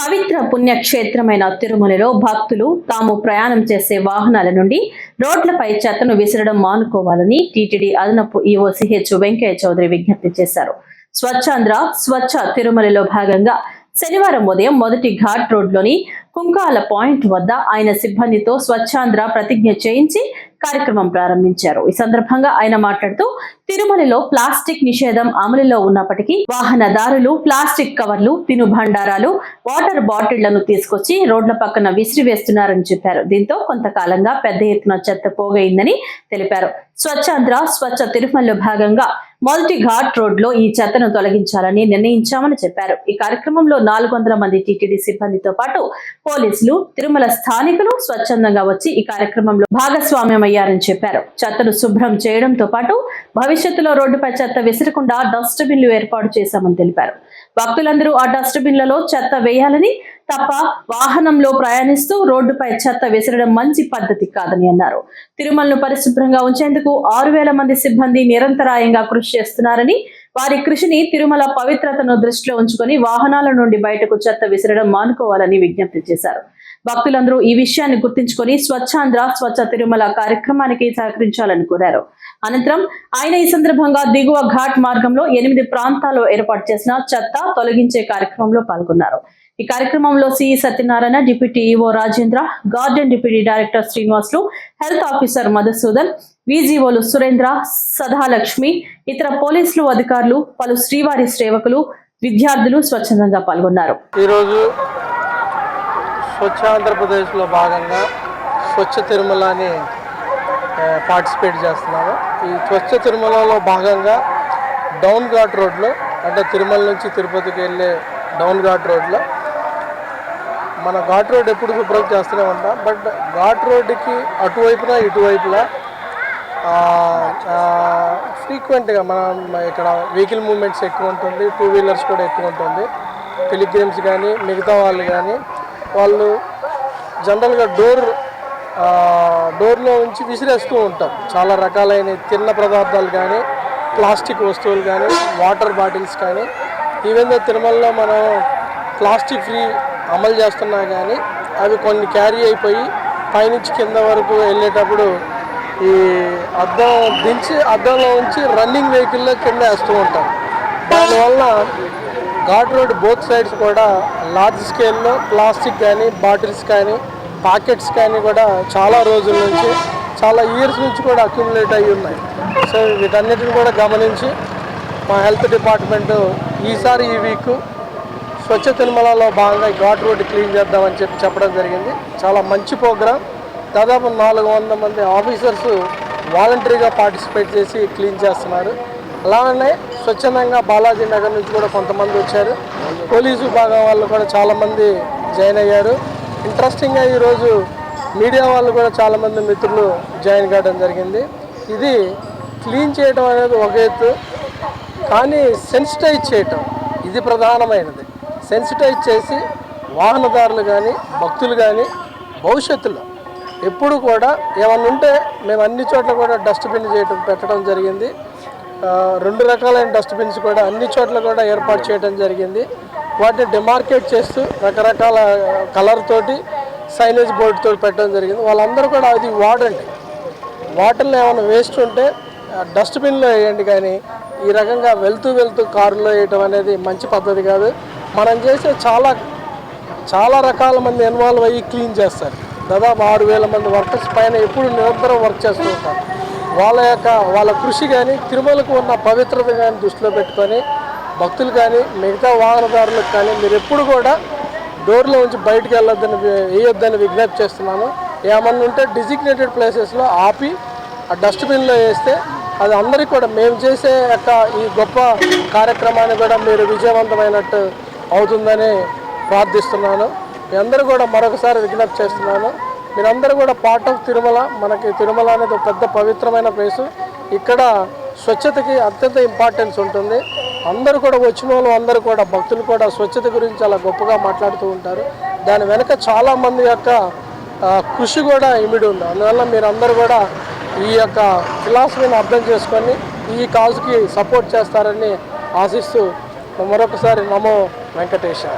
పవిత్ర పుణ్యక్షేత్రమైన తిరుమలలో భక్తులు తాము ప్రయాణం చేసే వాహనాల నుండి రోడ్లపై చెత్తను విసరడం మానుకోవాలని టీటీడీ అదనపు ఈఓ సిహెచ్ వెంకయ్య చౌదరి విజ్ఞప్తి చేశారు. స్వచ్ఛాంధ్ర స్వచ్ఛ తిరుమలలో భాగంగా శనివారం ఉదయం మొదటి ఘాట్ రోడ్లోని కుంకాల పాయింట్ వద్ద ఆయన సిబ్బందితో స్వచ్ఛాంధ్ర ప్రతిజ్ఞ చేయించి కార్యక్రమం ప్రారంభించారు. ఈ సందర్భంగా ఆయన మాట్లాడుతూ తిరుమలలో ప్లాస్టిక్ నిషేధం అమలులో ఉన్నప్పటికీ వాహనదారులు ప్లాస్టిక్ కవర్లు తినుబండారాలు వాటర్ బాటిళ్ళను తీసుకొచ్చి రోడ్ల పక్కన విసిరివేస్తున్నారని చెప్పారు. దీంతో కొంతకాలంగా పెద్ద ఎత్తున చెత్త పోగైందని తెలిపారు. స్వచ్ఛాంధ్ర స్వచ్ఛ తిరుమలలో భాగంగా మొదటి ఘాట్ రోడ్లో ఈ చెత్తను తొలగించాలని నిర్ణయించామని చెప్పారు. ఈ కార్యక్రమంలో నాలుగు వందల మంది టీటీడీ సిబ్బందితో పాటు పోలీసులు తిరుమల స్థానికులు స్వచ్ఛందంగా వచ్చి ఈ కార్యక్రమంలో భాగస్వామ్యమయ్యారని చెప్పారు. చెత్తను శుభ్రం చేయడంతో పాటు భవిష్యత్తులో రోడ్డుపై చెత్త విసిరకుండా డస్ట్బిన్లు ఏర్పాటు చేశామని తెలిపారు. భక్తులందరూ ఆ డస్ట్బిన్లలో చెత్త వేయాలని తప్ప వాహనంలో ప్రయాణిస్తూ రోడ్డుపై చెత్త విసరడం మంచి పద్ధతి కాదని అన్నారు. తిరుమలను పరిశుభ్రంగా ఉంచేందుకు ఆరు వేల మంది సిబ్బంది నిరంతరాయంగా కృషి చేస్తున్నారని వారి కృషిని తిరుమల పవిత్రతను దృష్టిలో ఉంచుకొని వాహనాల నుండి బయటకు చెత్త విసరడం మానుకోవాలని విజ్ఞప్తి చేశారు. భక్తులందరూ ఈ విషయాన్ని గుర్తించుకొని స్వచ్ఛాంధ్ర స్వచ్ఛ తిరుమల కార్యక్రమానికి సహకరించాలని కోరారు. అనంతరం ఆయన ఈ సందర్భంగా దిగువ ఘాట్ మార్గంలో ఎనిమిది ప్రాంతాల్లో ఏర్పాటు చేసిన చెత్త తొలగించే కార్యక్రమంలో పాల్గొన్నారు. ఈ కార్యక్రమంలో CE Satyanarayana deputy EO Rajendra garden deputy director Srinivasulu health officer Madhusudan విజిఓలు Surendra Sadalakshmi ఇతర పోలీసులు అధికారులు పలు శ్రీవారి సేవకులు విద్యార్థులు స్వచ్ఛందంగా పాల్గొన్నారు. ఈరోజు స్వచ్ఛ ఆంధ్రప్రదేశ్లో భాగంగా స్వచ్ఛ తిరుమలని పార్టిసిపేట్ చేస్తున్నాము ఈ స్వచ్ఛ తిరుమలలో భాగంగా డౌన్ ఘాట్ రోడ్లో అంటే తిరుమల నుంచి తిరుపతికి వెళ్ళే డౌన్ ఘాట్ రోడ్లో మన ఘాట్ రోడ్ ఎప్పుడు శుభ్రం చేస్తూనే ఉంటాం. బట్ ఘాట్ రోడ్డుకి అటువైపున ఇటువైపులా ఫ్రీక్వెంట్గా మనం ఇక్కడ వెహికల్ మూమెంట్స్ ఎక్కువ ఉంటుంది టూ వీలర్స్ కూడా ఎక్కువ ఉంటుంది. పిలిగ్రిమ్స్ కానీ మిగతా వాళ్ళు కానీ వాళ్ళు జనరల్గా డోర్ డోర్లో ఉంచి విసిరేస్తూ ఉంటారు. చాలా రకాలైన తిన్న పదార్థాలు కానీ ప్లాస్టిక్ వస్తువులు కానీ వాటర్ బాటిల్స్ కానీ ఈవెన్ తిరుమలలో మనం ప్లాస్టిక్ ఫ్రీ అమలు చేస్తున్నా కానీ అవి కొన్ని క్యారీ అయిపోయి పైనుంచి కింద వరకు వెళ్ళేటప్పుడు ఈ అద్దం దించి అద్దంలో ఉంచి రన్నింగ్ వెహికల్లో కింద వేస్తూ ఉంటారు. దానివల్ల ఘాట్ రోడ్ బోత్ సైడ్స్ కూడా లార్జ్ స్కేల్లో ప్లాస్టిక్ కానీ బాటిల్స్ కానీ ప్యాకెట్స్ కానీ కూడా చాలా రోజుల నుంచి చాలా ఇయర్స్ నుంచి కూడా అక్యుములేట్ అయ్యి ఉన్నాయి. సో వీటన్నిటిని కూడా గమనించి మా హెల్త్ డిపార్ట్మెంట్ ఈసారి ఈ వీక్ స్వచ్ఛ తిరుమలలో భాగంగా ఘాట్ రోడ్ క్లీన్ చేద్దామని చెప్పి చెప్పడం జరిగింది. చాలా మంచి ప్రోగ్రాం. దాదాపు నాలుగు వందల మంది ఆఫీసర్స్ వాలంటరీగా పార్టిసిపేట్ చేసి క్లీన్ చేస్తున్నారు. అలానే స్వచ్ఛందంగా బాలాజీ నగర్ నుంచి కూడా కొంతమంది వచ్చారు. పోలీసు విభాగం వాళ్ళు కూడా చాలామంది జాయిన్ అయ్యారు. ఇంట్రెస్టింగ్గా ఈరోజు మీడియా వాళ్ళు కూడా చాలామంది మిత్రులు జాయిన్ కావడం జరిగింది. ఇది క్లీన్ చేయడం అనేది ఒక ఎత్తు కానీ సెన్సిటైజ్ చేయటం ఇది ప్రధానమైనది. సెన్సిటైజ్ చేసి వాహనదారులు కానీ భక్తులు కానీ భవిష్యత్తులో ఎప్పుడు కూడా ఏమన్నా ఉంటే మేము అన్ని చోట్ల కూడా డస్ట్బిన్ చేయటం పెట్టడం జరిగింది. రెండు రకాలైన డస్ట్బిన్స్ కూడా అన్ని చోట్ల కూడా ఏర్పాటు చేయడం జరిగింది. వాటిని డిమార్కేట్ చేస్తూ రకరకాల కలర్ తోటి సైనేజ్ బోర్డుతో పెట్టడం జరిగింది. వాళ్ళందరూ కూడా అది వాడండి. వాటర్లో ఏమైనా వేస్ట్ ఉంటే డస్ట్బిన్లో వేయండి కానీ ఈ రకంగా వెళ్తూ వెళ్తూ కారులో వేయటం అనేది మంచి పద్ధతి కాదు. మనం చేసే చాలా చాలా రకాల మంది ఇన్వాల్వ్ అయ్యి క్లీన్ చేస్తారు. దాదాపు ఆరు వేల మంది వర్కర్స్ పైన ఎప్పుడు నిరంతరం వర్క్ చేస్తూ ఉంటారు. వాళ్ళ యొక్క వాళ్ళ కృషి కానీ తిరుమలకు ఉన్న పవిత్రత కానీ దృష్టిలో పెట్టుకొని భక్తులు కానీ మిగతా వాహనదారులకు కానీ మీరు ఎప్పుడు కూడా డోర్లో ఉంచి బయటకు వెళ్ళొద్దని వేయొద్దని విజ్ఞప్తి చేస్తున్నాను ఏమన్నా ఉంటే డిజిగ్నేటెడ్ ప్లేసెస్లో ఆపి ఆ డస్ట్బిన్లో వేస్తే అది అందరికీ కూడా మేము చేసే యొక్క ఈ గొప్ప కార్యక్రమాన్ని కూడా మీరు విజయవంతమైనట్టు అవుతుందని ప్రార్థిస్తున్నాను. మీ అందరూ కూడా మరొకసారి విజ్ఞప్తి చేస్తున్నాను. మీరందరూ కూడా పార్ట్ ఆఫ్ తిరుమల మనకి తిరుమల అనేది పెద్ద పవిత్రమైన ప్లేసు ఇక్కడ స్వచ్ఛతకి అత్యంత ఇంపార్టెన్స్ ఉంటుంది. అందరూ కూడా వచ్చిన వాళ్ళు అందరూ కూడా భక్తులు కూడా స్వచ్ఛత గురించి చాలా గొప్పగా మాట్లాడుతూ ఉంటారు. దాని వెనుక చాలామంది యొక్క కృషి కూడా ఇమిడి ఉంది. అందువల్ల మీరందరూ కూడా ఈ యొక్క ఫిలాసఫీని అర్థం చేసుకొని ఈ కాజుకి సపోర్ట్ చేస్తారని ఆశిస్తూ మరొకసారి నమో వెంకటేశ్వర